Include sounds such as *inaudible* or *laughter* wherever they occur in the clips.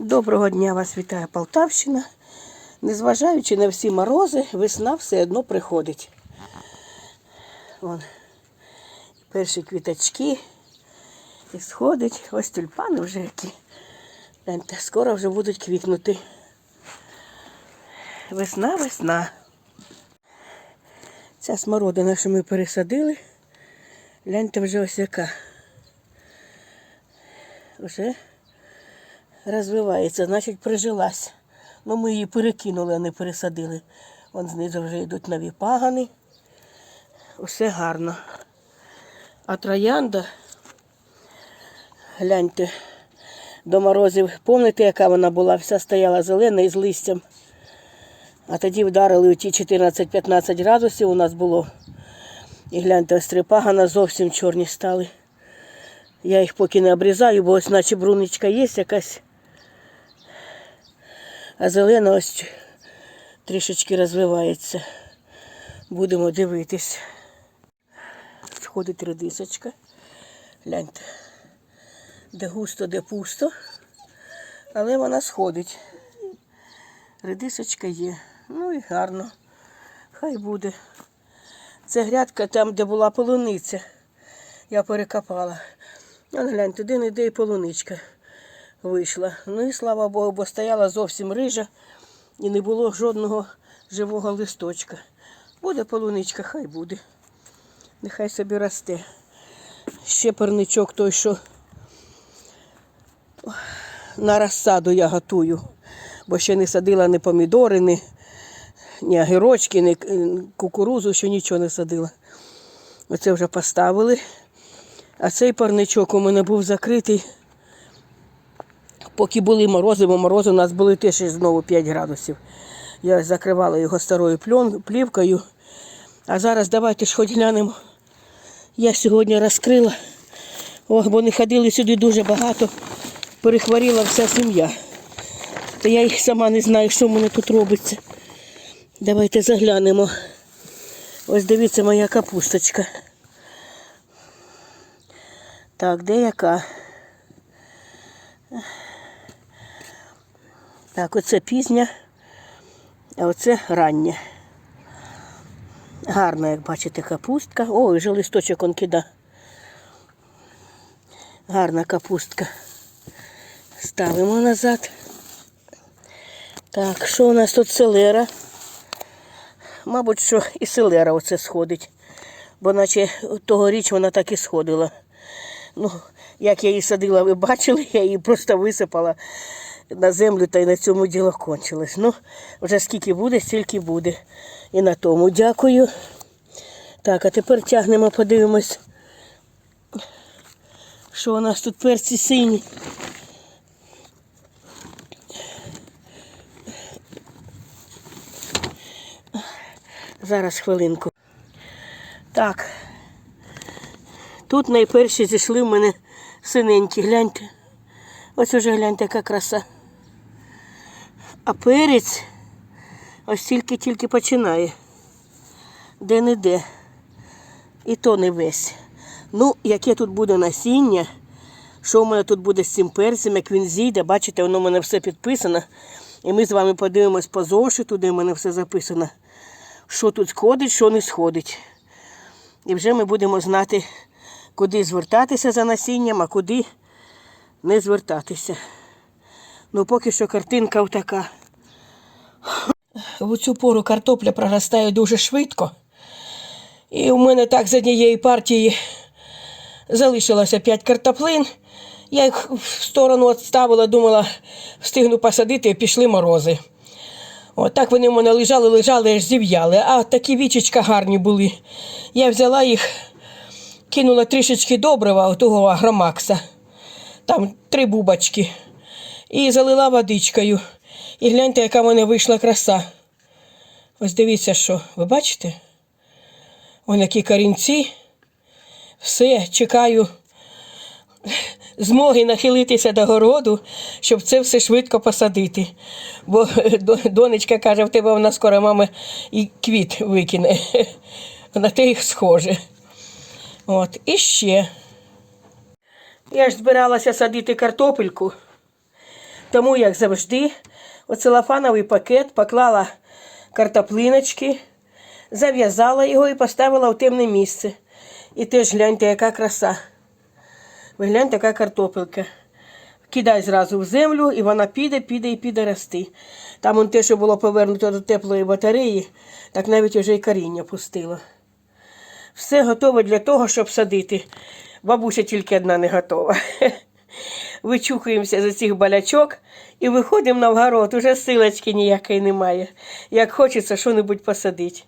Доброго дня вас вітає Полтавщина. Незважаючи на всі морози, весна все одно приходить. Вон перші квіточки і сходить. Ось тюльпани вже які. Скоро вже будуть квітнути. Весна, весна. Ця смородина, що ми пересадили, гляньте вже ось яка. Вже розвивається, значить прижилась. Ну, ми її перекинули, а не пересадили. Вон знизу вже йдуть нові пагани. Усе гарно. А троянда, гляньте, до морозів, пам'ятаєте, яка вона була, вся стояла зелена із листям. А тоді вдарили у ті 14-15 градусів у нас було. І гляньте, ось три пагана зовсім чорні стали. Я їх поки не обрізаю, бо ось наче бруничка є якась. А зелена ось трішечки розвивається. Будемо дивитись. Сходить редисочка. Гляньте. Де густо, де пусто. Але вона сходить. Редисочка є. Ну і гарно. Хай буде. Це грядка там, де була полуниця. Я перекопала. А глянь, туди не де і полуничка вийшла. Ну і слава Богу, бо стояла зовсім рижа і не було жодного живого листочка. Буде полуничка, хай буде. Нехай собі росте. Ще парничок той, що на розсаду я готую, бо ще не садила ні помідори, ні, ні огірочки, ні кукурузу, ще нічого не садила. Оце вже поставили. А цей парничок у мене був закритий. Поки були морози, бо морози у нас були теж знову 5 градусів. Я закривала його старою плівкою. А зараз давайте ж хоч глянемо. Я сьогодні розкрила. Ох, бо не ходили сюди дуже багато. Перехворіла вся сім'я. Та я їх сама не знаю, що в мене тут робиться. Давайте заглянемо. Ось дивіться моя капусточка. Так, де яка? Так, оце пізня, а оце рання. Гарна, як бачите, капустка. О, вже листочок он кида. Гарна капустка. Ставимо назад. Так, що у нас тут селера? Мабуть, що і селера оце сходить. Бо наче тогоріч вона так і сходила. Ну, як я її садила, ви бачили, я її просто висипала на землю та й на цьому діло кончилось. Ну, вже скільки буде, стільки буде. І на тому дякую. Так, а тепер тягнемо, подивимось, що у нас тут перці сині. Зараз хвилинку. Так. Тут найперші зійшли в мене синенькі, гляньте. Ось уже гляньте, яка краса. А перець ось тільки-тільки починає. Де-не-де. І то не весь. Ну, яке тут буде насіння, що в мене тут буде з цим перцем, як він зійде, бачите, воно в мене все підписано. І ми з вами подивимось по зошиту, де в мене все записано. Що тут сходить, що не сходить. І вже ми будемо знати, куди звертатися за насінням, а куди не звертатися. Ну, поки що картинка така. В цю пору картопля проростає дуже швидко. І у мене так з однієї партії залишилося 5 картоплин. Я їх в сторону відставила, думала, встигну посадити, пішли морози. От так вони в мене лежали, лежали, аж зів'яли. А такі вічечка гарні були. Я взяла їх, кинула трішечки добрива того агромакса, там три бубочки, і залила водичкою. І гляньте, яка в мене вийшла краса. Ось дивіться, що, ви бачите? Ось які корінці. Все, чекаю змоги нахилитися до городу, щоб це все швидко посадити. Бо *laughs* донечка каже, в тебе вона скоро мама і квіт викине. *laughs* На те їх схоже. От, і ще. Я ж збиралася садити картопельку. Тому, як завжди, у целофановий пакет поклала картоплиночки, зав'язала його і поставила в темне місце. І теж гляньте, яка краса. Ви гляньте, яка картопелка. Кидай зразу в землю, і вона піде, піде і піде рости. Там он те, що було повернуто до теплої батареї, так навіть вже і коріння пустило. Все готове для того, щоб садити. Бабуся тільки одна не готова. *laughs* Вичухуємося з цих балячок і виходимо на вгород. Уже силочки ніякої немає. Як хочеться що-небудь посадити.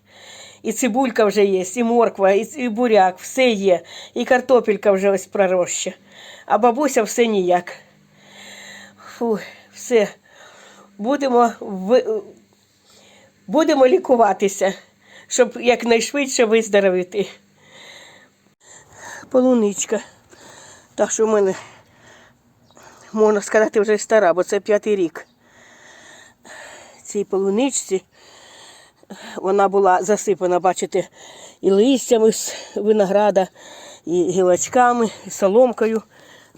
І цибулька вже є, і морква, і, буряк, все є. І картопелька вже ось пророща. А бабуся все ніяк. Фу, все. Будемо, ви... Будемо лікуватися, щоб якнайшвидше виздоровити. Полуничка. Так що в мене, можна сказати, вже стара, бо це п'ятий рік. Цій полуничці вона була засипана, бачите, і листями з винограда, і гілочками, і соломкою,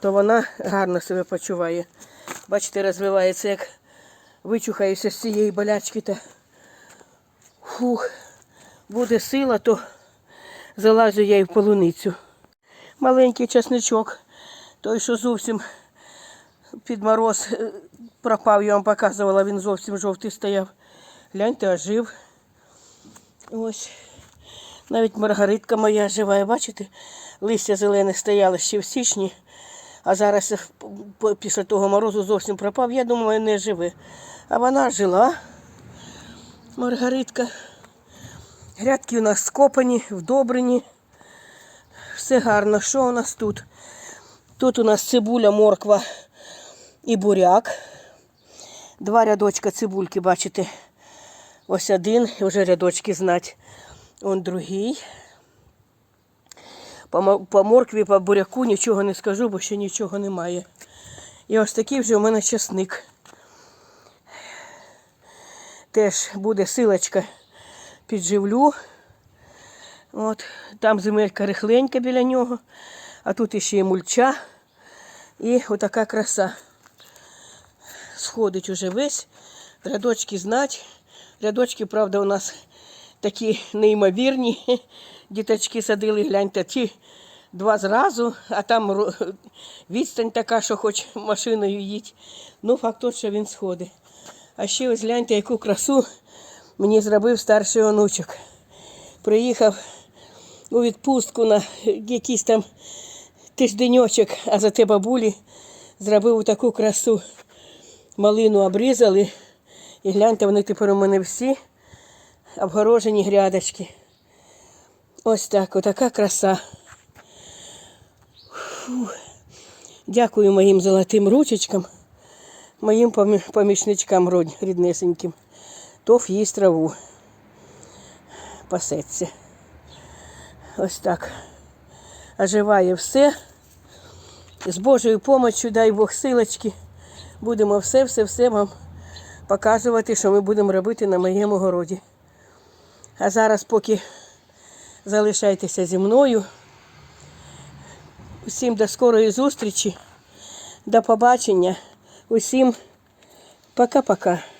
то вона гарно себе почуває. Бачите, розвивається, як вичухаюся з цієї болячки. Та фух, буде сила, то залазю я і в полуницю. Маленький часничок, той, що зовсім під мороз е, пропав, я вам показувала, він зовсім жовтий стояв. Гляньте, ожив. Ось. Навіть маргаритка моя жива, бачите? Листя зелене стояло ще в січні, а зараз е, після того морозу зовсім пропав. Я думаю, не живе. А вона жила. Маргаритка. Грядки у нас скопані, вдобрені. Все гарно. Що у нас тут? Тут у нас цибуля, морква і буряк. Два рядочка цибульки, бачите, ось один, вже рядочки знать. Он другий. По, моркві, по буряку нічого не скажу, бо ще нічого немає. І ось такий вже у мене часник. Теж буде силочка підживлю. От, там земелька рихленька біля нього, а тут іще і мульча. І отака краса. Сходить уже весь. Рядочки знать. Рядочки, правда, у нас такі неймовірні. Діточки садили, гляньте, ті два зразу, а там відстань така, що хоч машиною їдь. Ну, факт тот, що він сходить. А ще ось гляньте, яку красу мені зробив старший онучок. Приїхав у відпустку на якийсь там тижденьочок, а за те бабулі зробив таку красу. Малину обрізали. І гляньте, вони тепер у мене всі обгорожені грядочки. Ось так, отака краса. Фух. Дякую моїм золотим ручечкам, моїм помічничкам ріднесеньким. Тов їсть траву. Пасеться. Ось так. Оживає все. З Божою помочю, дай Бог силочки. Будемо все-все-все вам показувати, що ми будемо робити на моєму городі. А зараз, поки залишайтеся зі мною. Усім до скорої зустрічі, до побачення. Усім пока-пока.